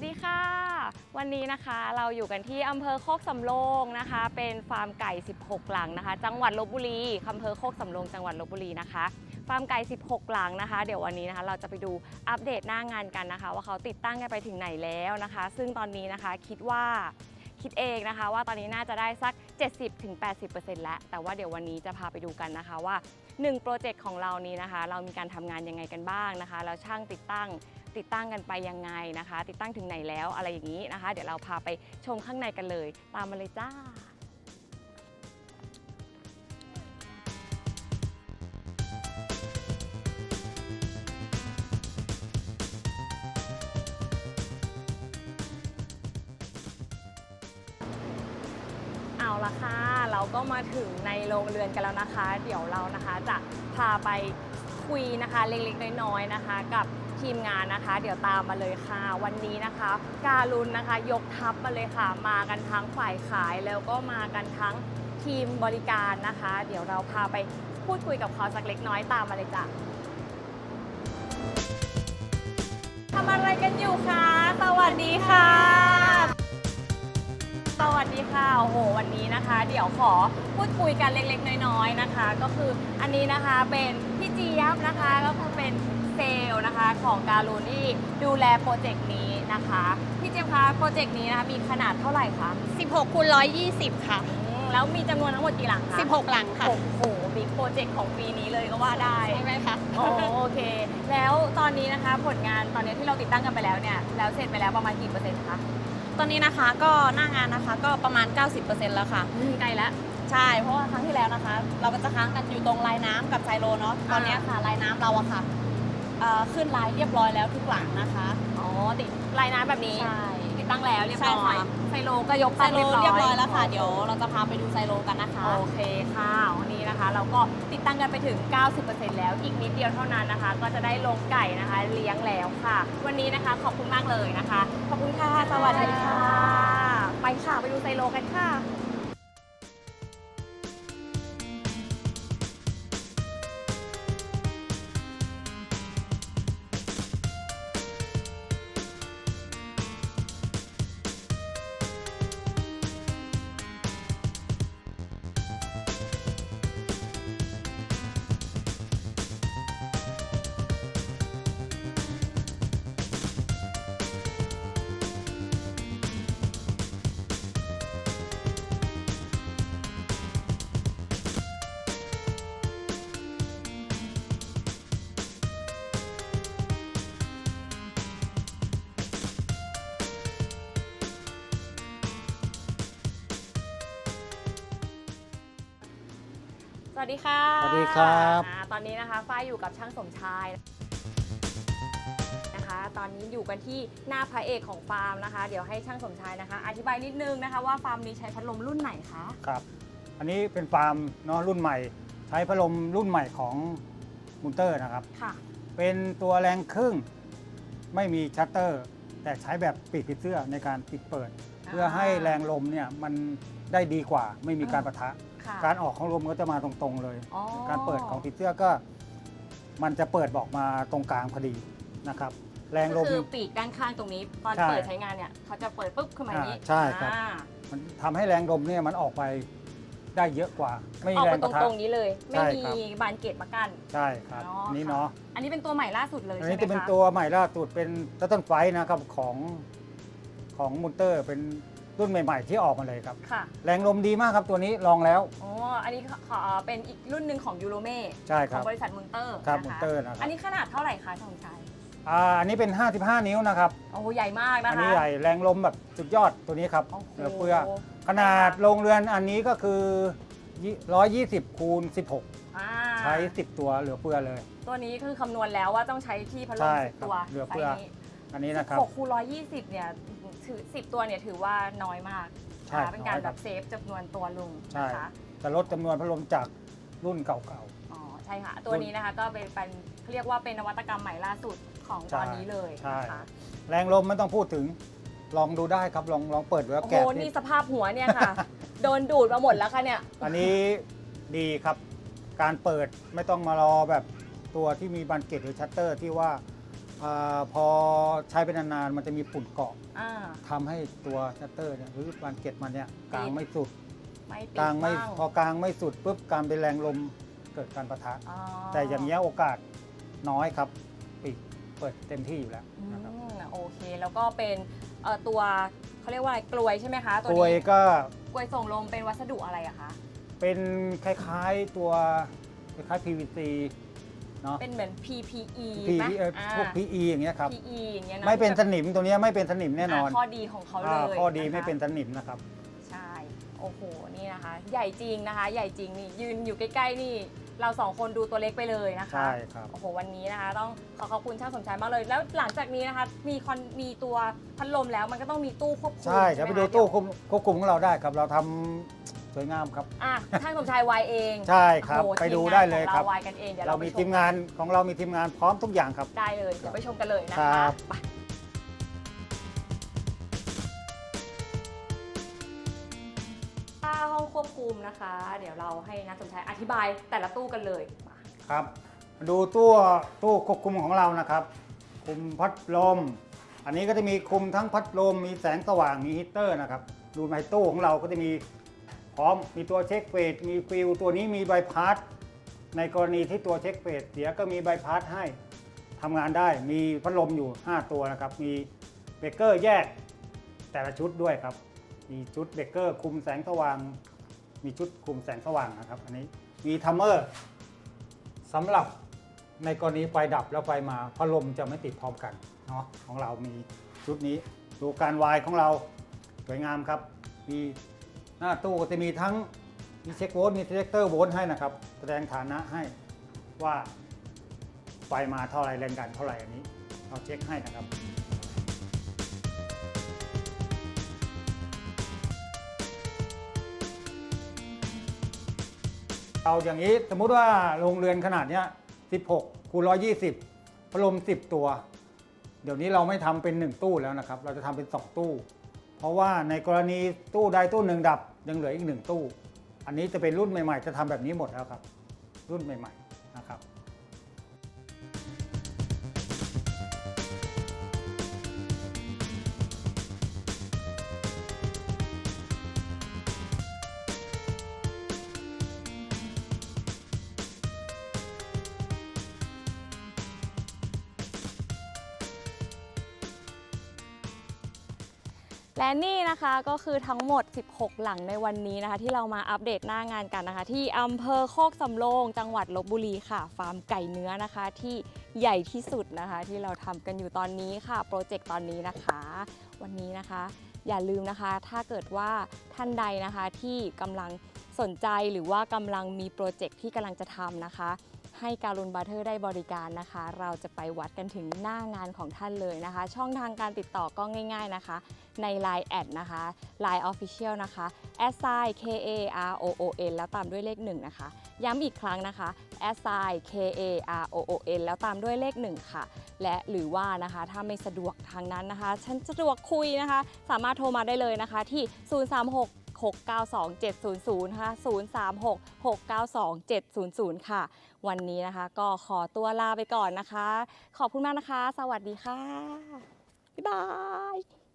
วัสดีค่ะ วันนี้นะคะเราอยู่กันที่อำเภอโคกสำโรงนะคะ เป็นฟาร์มไก่ 16 หลังนะคะ จังหวัดลบบุรีอำเภอโคกสำโรงจังหวัดลบบุรีนะคะฟาร์มไก่ 16 หลังนะคะ เดี๋ยววันนี้นะคะ เราจะไปดูอัปเดตหน้างานกันนะคะ ว่าเขาติดตั้งกันไปถึงไหนแล้วนะคะ ซึ่งตอนนี้นะคะคิดว่าคิดเองนะคะ ว่าตอนนี้น่าจะได้สัก 70-80%แล้ว แต่ว่าเดี๋ยววันนี้จะพาไปดูกันนะคะว่า1โปรเจกต์ของเรานี้นะคะ เรามีการทำงานยังไงกันบ้างนะคะแล้วช่างติดตั้ง ติดตั้งกันไปยังไงนะคะ ติดตั้งถึงไหนแล้วอะไรอย่างนี้นะคะ เดี๋ยวเราพาไปชมข้างในกันเลย ตามมาเลยจ้าเอาละค่ะ เราก็มาถึงในโรงเรือนกันแล้วนะคะ เดี๋ยวเรานะคะจะพาไปคุยนะคะเล็กๆน้อยๆนะคะ กับ ทีมงานนะคะ เดี๋ยวตามมาเลยค่ะ วันนี้นะคะ การุณนะคะ ยกทัพมาเลยค่ะ มากันทั้งฝ่ายขายแล้วก็มากันทั้งทีมบริการนะคะ เดี๋ยวเราพาไปพูดคุยกับเขาสักเล็กน้อยตามมาเลยจ้ะทำอะไรกันอยู่คะสวัสดีค่ะ สวัสดีค่ะโอ้โหวันนี้นะคะ เดี๋ยวขอพูดคุยกันเล็กๆ น้อยๆนะคะ ก็คืออันนี้นะคะเป็นพี่เจี๊ยบนะคะก็คือเป็นเซล นะคะของการูนที่ดูแลโปรเจกต์นี้นะคะ พี่เจี๊ยบคะโปรเจกต์นี้นะคะมีขนาดเท่าไหร่คะ16คูณ120 ค่ะ อืมแล้วมีจำนวนทั้งหมดกี่หลังคะ16 หลังค่ะโอ้โหบิ๊กโปรเจกต์ของปีนี้เลยก็ว่าได้ใช่ไหมคะโอโอเค แล้วตอนนี้นะคะผลงานตอนนี้ที่เราติดตั้งกันไปแล้วเนี่ยแล้วเสร็จไปแล้วประมาณกี่เปอร์เซ็นต์คะตอนนี้นะคะก็หน้างานนะคะก็ประมาณ 90%แล้วค่ะ อืมใกล้แล้ว ใช่ เพราะว่าครั้งที่แล้วนะคะ เราก็จะค้างกันอยู่ตรงลายน้ำกับไซโลเนาะ ตอนนี้ค่ะลายน้ำเราอะค่ะ เอ่อขึ้นลายเรียบร้อยแล้วทุกหลังนะคะอ๋อติดลายน้ำแบบนี้ ใช่ติดตั้งแล้วเรียบร้อใช่ยค่ะไซโลก็ยกไซตั้งโลเรียบร้อยเรียบร้อยแล้วค่ะเดี๋ยวเราจะพาไปดูไซโลกันนะคะโอเคค่ะวันนี้นะคะ เราก็ติดตั้งกันไปถึง 90%แล้วอีกนิดเดียวเท่านั้นนะคะ ก็จะได้ลงไก่นะคะ เลี้ยงแล้วค่ะ วันนี้นะคะขอบคุณมากเลยนะคะ ขอบคุณค่ะสวัสดีค่ะ ไปค่ะไปดูไซโลกันค่ะ วัสดีค่ะ สวัสดีครับอ่าตอนนี้นะคะฝ้ายอยู่กับช่างสมชายนะคะ ตอนนี้อยู่กันที่หน้าพระเอกของฟาร์มนะคะ เดี๋ยวให้ช่างสมชายนะคะ อธิบายนิดนึงนะคะว่าฟาร์มนี้ใช้พัดลมรุ่นไหนคะ ครับ อันนี้เป็นฟาร์มเนาะรุ่นใหม่ ใช้พัดลมรุ่นใหม่ของมูนเตอร์นะครับ ค่ะ เป็นตัวแรงครึ่ง ไม่มีชัตเตอร์ แต่ใช้แบบปิดปิดเสื้อในการปิดเปิด เพื่อให้แรงลมเนี่ยมันได้ดีกว่าไม่มีการปะทะ ค่ะการออกของลมก็จะมาตรงๆเลย อ๋อการเปิดของปิดเสื้อก็ มันจะเปิดบอกมาตรงกลางพอดีนะครับ แรงลก็ม คือปีกด้านข้างตรงนี้ ตอนใช่เปิดใช้งานเนี่ยเขาจะเปิดปุ๊บขึ้นมาอย่างนี้อ่าใช่ครับ อ่ามันทำให้แรงลมเนี่ยมันออกไปได้เยอะกว่า ไม่อมีอกแรไปงตปะทะ รงๆนี้เลย ไม่ใช่มีครับ บานเกตมากั้น ใช่ครับอ๋ออันนี้ค่ะเนาะอันนี้เป็นตัวใหม่ล่าสุดเลยอันใช่นี้ไหมจะเป็นคะตัวใหม่ล่าสุดเป็นตัตเติลไฟนะครับของของมูนเตอร์เป็น รุ่นใหม่ ๆ ที่ออกมาเลยครับ ค่ะแรงลมดีมากครับตัวนี้ลองแล้ว อ๋ออันนี้ขอเป็นอีกรุ่นหนึ่งของยูโรเม่ใช่ขคอรังบบริษัทมุนเตอร์ครับนะมูนคะเตอร์นะครัอับนนี้ขนาดเท่าไหร่คะทองชัยอ่าอันนี้เป็น 55 นิ้วนะครับ โอ้โหใหญ่มากนะคะ อันนี้ใหญ่แรงลมแบบสุดยอดตัวนี้ครับโอ้โห เหลือเฟือขนาดโรงเรือนอันนี้ก็คือ120คูณ16 อ่าใช้ 10 ตัวเหลือเฟือเลย ตัวนี้คือคำนวณแล้วว่าต้องใช้ที่พัดลมใช่สิบครับตัวเหลือเฟือ ไซส์นี้อันนี้นะครับ หกคูณร้อยยี่สิบเนี่ย ถือสิบตัวเนี่ยถือว่าน้อยมากใช่นะคะเป็นการน้อยแบครับบ เซฟจำนวนตัวลงใช่นะคะจะลดจำนวนพัดลมจากรุ่นเก่า อ๋อใช่ค่ะ ตัวนี้นะคะก็เป็นเป็นเขาเรียกว่าเป็นนวัตกรรมใหม่ล่าสุดของตอนนี้เลยใช่ นะคะๆ แรงลมไม่ต้องพูดถึงลองดูได้ครับลองลองเปิดดูแล้วโอ้โหแกะนี่นี่สภาพหัวเนี่ยค่ะ โดนดูดมาหมดแล้วค่ะเนี่ย อันนี้ดีครับ การเปิดไม่ต้องมารอแบบตัวที่มีบันเกตหรือชัตเตอร์ที่ว่า อาพอใช้ไปนานๆมันจะมีฝุ่นเกาะอ่า ทำให้ตัวชัตเตอร์เนี่ยหรือบานเกล็ดมันเนี่ยกลางไม่สุดไม่ติดกลางไม่บ้พอกลางไม่สุดปุ๊บการเป็นแรงลมเกิดการประทะ อ๋อแต่อย่างเงี้ยโอกาสน้อยครับปีกเปิดเต็มที่อยู่แล้วอืนะครับมโอเค แล้วก็เป็นเอ่อตัวเขาเรียกว่าอะไรกลวยใช่ไหมคะ ตัวกลวยนี้ก็กลวยส่งลมเป็นวัสดุอะไรอะคะ เป็นคล้ายๆตัวคล้ายๆ PVC เนาะ เป็นเหมือน PPE P ไหมเอ่ออ่า พวก PE อย่างเงี้ยครับ PE อย่างเงี้ยนะไม่เป็นสที่แบบนิมตัวเนี้ยไม่เป็นสนิมแน่นอนอ่าข้อดีของเขาเลอ่ายข้อดีะคะ ไม่เป็นสนิมนะครับ ใช่ โอ้โห นี่นะคะ ใหญ่จริงนะคะ ใหญ่จริงนี่ ยืนอยู่ใกล้ ๆ นี่ เราสองคนดูตัวเล็กไปเลยนะคะ ใช่ครับ โอ้โห วันนี้นะคะ ต้องขอขอบคุณช่างสมชายมากเลย แล้วหลังจากนี้นะคะ มีคอนมีตัวพัดลมแล้ว มันก็ต้องมีตู้ควบคุมใช่เดี๋ยวไปหมดูคะตู้ควบควบคุมของเราได้ครับ เราทำ สวยงามครับ อะช่างสมชายวายเองใช่ครับโอ้โหไปดูทีมงานได้เลยของครับเราวายกันเองเดี๋ยวเราเรามีไปชทีมงานของเรามีทีมงานพร้อมทุกอย่างครับ ได้เลยเดี๋ยวไปชมกันเลยนะครัคะบ ไปถ้าห้องควบคุมนะคะ เดี๋ยวเราให้นักสมชายอธิบายแต่ละตู้กันเลยมาครับมาดูตู้ตู้ควบคุมของเรานะครับ คุมพัดลม อันนี้ก็จะมีคุมทั้งพัดลม มีแสงสว่าง มีฮีตเตอร์นะครับ ดูในตู้ของเราก็จะมี พร้อมมีตัวเช็คเฟสมีฟิลตัวนี้มีใบพัดในกรณีที่ตัวเช็คเฟสเสียก็มีใบพัดให้ทำงานได้มีพัดลมอยู่ 5 ตัวนะครับ มีเบรกเกอร์แยกแต่ละชุดด้วยครับ มีชุดเบรกเกอร์คุมแสงสว่าง มีชุดคุมแสงสว่างนะครับอันนี้มีทัมเมอร์สำหรับในกรณีไฟดับแล้วไฟมาพัดลมจะไม่ติดพร้อมกันเนาะของเรามีชุดนี้ดูการวายของเราสวยงามครับ มี หน้าตู้ก็จะมีทั้งมีเช็คโวลต์มีเซเลคเตอร์โวลต์ให้นะครับ แสดงฐานะให้ว่าไฟมาเท่าไรแรงดันเท่าไหร่อันนี้เราเช็คให้นะครับ เอาอย่างนี้สมมุติว่าโรงเรือนขนาดเนี้ย16คูณ120พัดลม 10 ตัว เดี๋ยวนี้เราไม่ทำเป็น 1 ตู้แล้วนะครับ เราจะทำเป็น 2 ตู้ เพราะว่าในกรณีตู้ใดตู้หนึ่งดับยังเหลืออีกหนึ่งตู้ อันนี้จะเป็นรุ่นใหม่ ๆ จะทำแบบนี้หมดแล้วครับ รุ่นใหม่ ๆ และนี่นะคะก็คือทั้งหมด 16 หลังในวันนี้นะคะ ที่เรามาอัปเดตหน้างานกันนะคะ ที่อำเภอโคกสำโรงจังหวัดลบบุรีค่ะ ฟาร์มไก่เนื้อนะคะ ที่ใหญ่ที่สุดนะคะ ที่เราทำกันอยู่ตอนนี้ค่ะโปรเจกต์ตอนนี้นะคะ วันนี้นะคะ อย่าลืมนะคะ ถ้าเกิดว่าท่านใดนะคะที่กำลังสนใจหรือว่ากำลังมีโปรเจกต์ที่กำลังจะทำนะคะ ให้การุณบัตเทอร์ได้บริการนะคะ เราจะไปวัดกันถึงหน้างานของท่านเลยนะคะ ช่องทางการติดต่อก็ง่าย ๆนะคะ ใน Line แอดนะคะ Line Official นะคะ s i k a r o o n แล้วตามด้วยเลข 1 นะคะ ย้ำอีกครั้งนะคะ s i k a r o o n แล้วตามด้วยเลข 1 ค่ะ และหรือว่านะคะถ้าไม่สะดวกทางนั้นนะคะ ฉันสะดวกคุยนะคะ สามารถโทรมาได้เลยนะคะที่ 036 692 700นะคะ036 692 700 ค่ะ วันนี้นะคะก็ขอตัวลาไปก่อนนะคะ ขอบคุณมากนะคะ สวัสดีค่ะ บ๊ายบาย